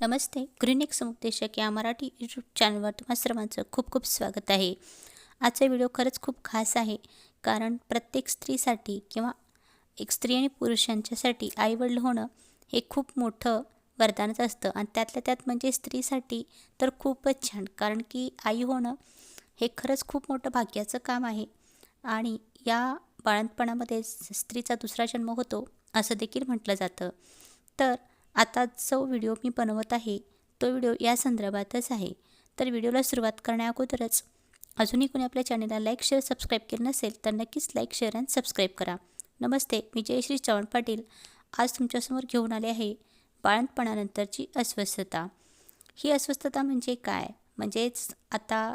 नमस्ते. ग्रीनिक समुपदेशक या मराठी यूट्यूब चॅनलवर तुम्हा सर्वांचं खूप खूप स्वागत आहे. आजचा व्हिडिओ खरंच खूप खास आहे. कारण प्रत्येक स्त्रीसाठी किंवा एक स्त्री आणि पुरुषांच्यासाठी आईवडील होणं हे खूप मोठं वरदानच असतं. आणि त्यातल्या त्यात म्हणजे स्त्रीसाठी तर खूपच छान. कारण की आई होणं हे खरंच खूप मोठं भाग्याचं काम आहे. आणि या बाळंतपणामध्ये स्त्रीचा दुसरा जन्म होतो असं देखील म्हटलं जातं. तर आता जो व्हिडिओ मी बनवत आहे तो व्हिडिओ या संदर्भातच आहे. तर व्हिडिओला सुरुवात करण्याअगोदरच अजूनही कोणी आपल्या चॅनलला लाईक शेअर सबस्क्राईब केलं नसेल तर नक्कीच लाईक शेअर अँड सबस्क्राईब करा. नमस्ते मी जयश्री चव्हाण पाटील. आज तुमच्यासमोर घेऊन आले आहे बाळंतपणानंतरची अस्वस्थता. ही अस्वस्थता म्हणजे काय? म्हणजेच आता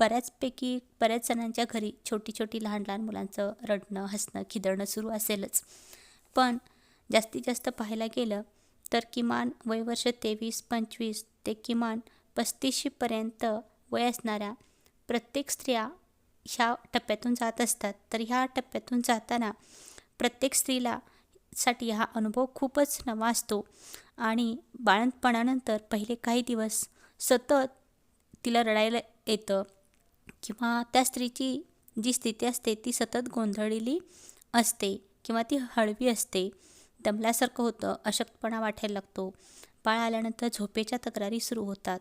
बऱ्याचपैकी बऱ्याच जणांच्या घरी छोटी छोटी लहान लहान मुलांचं रडणं हसणं खिदळणं सुरू असेलच. पण जास्तीत जास्त पाहायला गेलं तर किमान वयवर्ष तेवीस पंचवीस ते किमान पस्तीसशीपर्यंत वय असणाऱ्या प्रत्येक स्त्रिया ह्या टप्प्यातून जात असतात. तर ह्या टप्प्यातून जाताना प्रत्येक स्त्रीला साठी हा अनुभव खूपच नवा असतो. आणि बाळंतपणानंतर पहिले काही दिवस सतत तिला रडायला येतं किंवा त्या स्त्रीची जी स्थिती असते ती सतत गोंधळलेली असते किंवा ती हळवी असते. दमल्यासारखं होतं अशक्तपणा वाटायला लागतो. बाळ आल्यानंतर झोपेच्या तक्रारी सुरू होतात.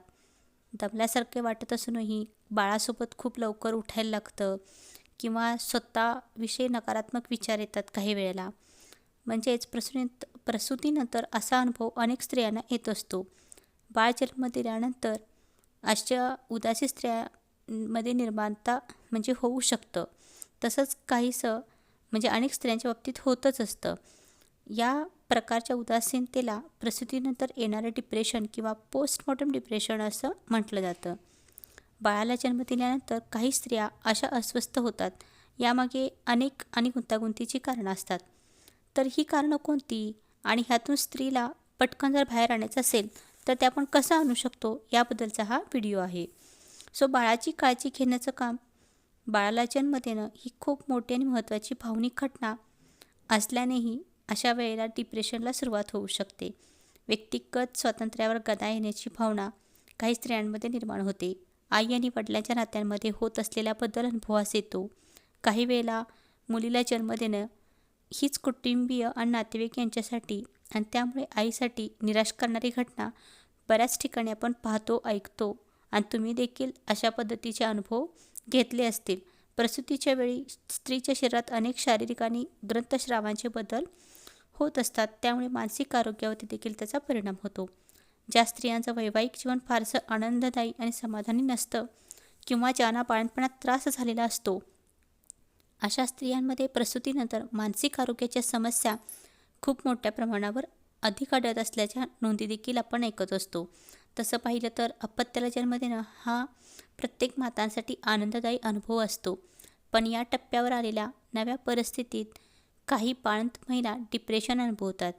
दमल्यासारखे वाटत असूनही बाळासोबत खूप लवकर उठायला लागतं किंवा स्वतःविषयी नकारात्मक विचार येतात काही वेळेला. म्हणजेच प्रसूत प्रसूतीनंतर असा अनुभव अनेक स्त्रियांना येत असतो. बाळ जन्म दिल्यानंतर अशा उदासी स्त्रियांमध्ये निर्माणता म्हणजे होऊ शकतं. तसंच काहीसं म्हणजे अनेक स्त्रियांच्या बाबतीत होतच असतं. या प्रकारच्या उदासीनतेला प्रसूतीनंतर येणारं डिप्रेशन किंवा पोस्टमॉर्टम डिप्रेशन असं म्हटलं जातं. बाळाला जन्म दिल्यानंतर काही स्त्रिया अशा अस्वस्थ होतात यामागे अनेक आणि गुंतागुंतीची कारणं असतात. तर ही कारणं कोणती आणि ह्यातून स्त्रीला पटकन जर बाहेर आणायचं असेल तर ते आपण कसं आणू शकतो याबद्दलचा हा व्हिडिओ आहे. सो बाळाची काळजी घेण्याचं काम बाळाला जन्म देणं ही खूप मोठी आणि महत्त्वाची भावनिक घटना असल्यानेही अशा वेळेला डिप्रेशनला सुरुवात होऊ शकते. व्यक्तिगत स्वातंत्र्यावर गदा येण्याची भावना काही स्त्रियांमध्ये निर्माण होते. आई आणि वडिलांच्या नात्यांमध्ये होत असलेल्या बदल अनुभवास येतो. काही वेळेला मुलीला जन्म देणं हीच कुटुंबीय आणि नातेवाईक यांच्यासाठी आणि त्यामुळे आईसाठी निराश करणारी घटना बऱ्याच ठिकाणी आपण पाहतो ऐकतो आणि तुम्ही देखील अशा पद्धतीचे अनुभव घेतले असतील. प्रसूतीच्या वेळी स्त्रीच्या शरीरात अनेक शारीरिक आणि ग्रंथस्रावांचे बदल होत असतात त्यामुळे मानसिक आरोग्यावरती देखील त्याचा परिणाम होतो. ज्या स्त्रियांचं वैवाहिक जीवन फारसं आनंददायी आणि समाधानी नसतं किंवा ज्यांना बाळणपणात त्रास झालेला असतो अशा स्त्रियांमध्ये प्रसूतीनंतर मानसिक आरोग्याच्या समस्या खूप मोठ्या प्रमाणावर अधिक आढळत असल्याच्या नोंदी देखील आपण ऐकत असतो. तसं पाहिलं तर अपत्याला जन्म देणं हा प्रत्येक मातांसाठी आनंददायी अनुभव असतो. पण या टप्प्यावर आलेल्या नव्या परिस्थितीत काही बाळंत महिला डिप्रेशन अनुभवतात.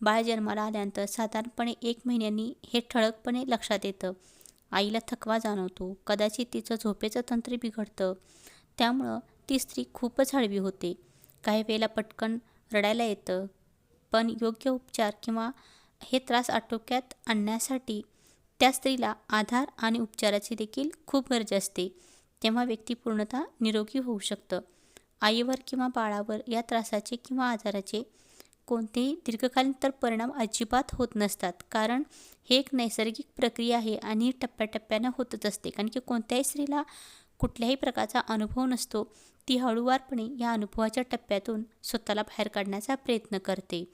बाळ जन्माला आल्यानंतर साधारणपणे एक महिन्यांनी हे ठळकपणे लक्षात येतं. आईला थकवा जाणवतो. कदाचित तिचं झोपेचं तंत्र बिघडतं. त्यामुळं ती स्त्री खूपच हळवी होते. काही वेळेला पटकन रडायला येतं. पण योग्य उपचार किंवा हे त्रास आटोक्यात आणण्यासाठी त्या स्त्रीला आधार आणि उपचाराची देखील खूप गरज असते. तेव्हा व्यक्ती पूर्णतः निरोगी होऊ शकतं. आईवर किंवा बाळावर या त्रासाचे किंवा आजाराचे कोणतेही दीर्घकालीन तर परिणाम अजिबात होत नसतात. कारण हे एक नैसर्गिक प्रक्रिया आहे आणि टप्प्याटप्प्यानं होतच असते. कारण की कोणत्याही स्त्रीला कुठल्याही प्रकारचा अनुभव नसतो. ती हळूवारपणे या अनुभवाच्या टप्प्यातून स्वतःला बाहेर काढण्याचा प्रयत्न करते.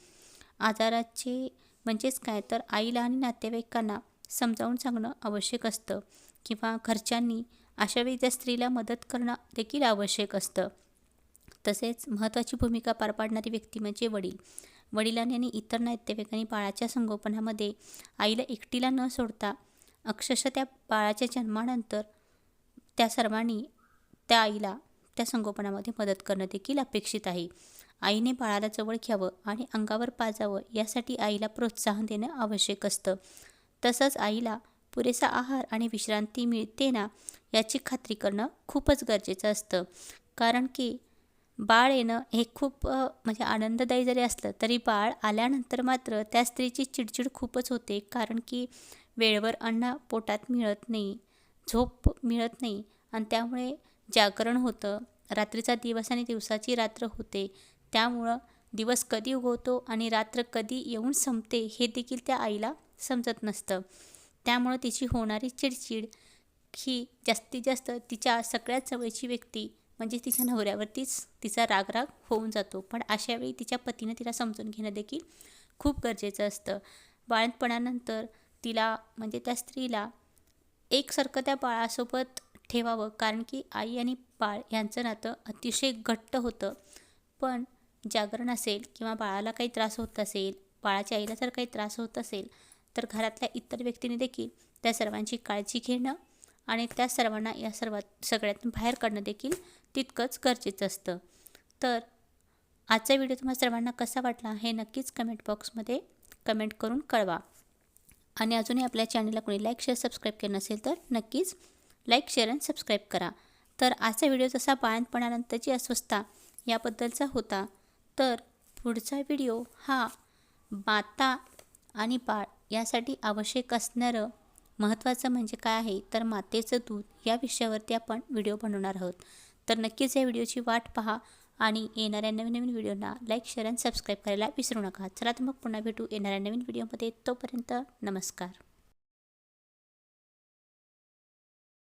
आजाराचे म्हणजेच काय? तर आईला आणि नातेवाईकांना समजावून सांगणं आवश्यक असतं. किंवा घरच्यांनी अशा वेळी त्या स्त्रीला मदत करणं देखील आवश्यक असतं. तसेच महत्त्वाची भूमिका पार पाडणारी व्यक्ती म्हणजे वडील. वडिलांनी आणि इतर नातेवाईकांनी बाळाच्या संगोपनामध्ये आईला एकटीला न सोडता अक्षरशः त्या बाळाच्या जन्मानंतर त्या सर्वांनी त्या आईला त्या संगोपनामध्ये मदत करणं देखील अपेक्षित आहे. आईने बाळाला जवळ घ्यावं आणि अंगावर पाजावं यासाठी आईला प्रोत्साहन देणं आवश्यक असतं. तसंच आईला पुरेसा आहार आणि विश्रांती मिळते ना याची खात्री करणं खूपच गरजेचं असतं. कारण की बाळ येणं हे खूप म्हणजे आनंददायी जरी असलं तरी बाळ आल्यानंतर मात्र त्या स्त्रीची चिडचिड खूपच होते. कारण की वेळेवर अन्न पोटात मिळत नाही झोप मिळत नाही आणि त्यामुळे जागरण होतं. रात्रीचा दिवस आणि दिवसाची रात्र होते. त्यामुळं दिवस कधी उगवतो आणि रात्र कधी येऊन संपते हे देखील त्या आईला समजत नसतं. त्यामुळं तिची होणारी चिडचिड ही जास्तीत जास्त तिच्या सगळ्यात जवळची व्यक्ती म्हणजे तिच्या नवऱ्यावरतीच तिचा रागराग होऊन जातो. पण अशावेळी तिच्या पतीनं तिला समजून घेणं देखील खूप गरजेचं असतं. बाळंतपणानंतर तिला म्हणजे त्या स्त्रीला एकसारखं त्या बाळासोबत ठेवावं कारण की आई आणि बाळ यांचं नातं अतिशय घट्ट होतं. पण जागरण असेल किंवा बाळाला काही त्रास होत असेल बाळाच्या आईला जर काही त्रास होत असेल तर घरातल्या इतर व्यक्तींनी देखील त्या सर्वांची काळजी घेणं आणि त्या सर्वांना या सर्वात सगळ्यातून बाहेर काढणं देखील तितकंच गरजेचं असतं. तर आजचा व्हिडिओ तुम्हाला सर्वांना कसा वाटला हे नक्कीच कमेंट बॉक्समध्ये कमेंट करून कळवा. आणि अजूनही आपल्या चॅनलला कोणी लाईक शेअर सबस्क्राईब केलं नसेल तर नक्कीच लाईक शेअर आणि सबस्क्राईब करा. तर आजचा व्हिडिओ जसा बाळणपणानंतरची अस्वस्थता याबद्दलचा होता तर पुढचा व्हिडिओ हा माता आणि बाळ यासाठी आवश्यक असणारं महत्त्वाचं म्हणजे काय आहे? तर मातेचं दूध या विषयावरती आपण व्हिडिओ बनवणार आहोत. तर नक्कीच या व्हिडिओची वाट पहा आणि येणाऱ्या नवीन नवीन व्हिडिओना लाईक शेअर आणि सबस्क्राईब करायला विसरू नका. चला तर मग पुन्हा भेटू येणाऱ्या नवीन व्हिडिओमध्ये. तोपर्यंत नमस्कार.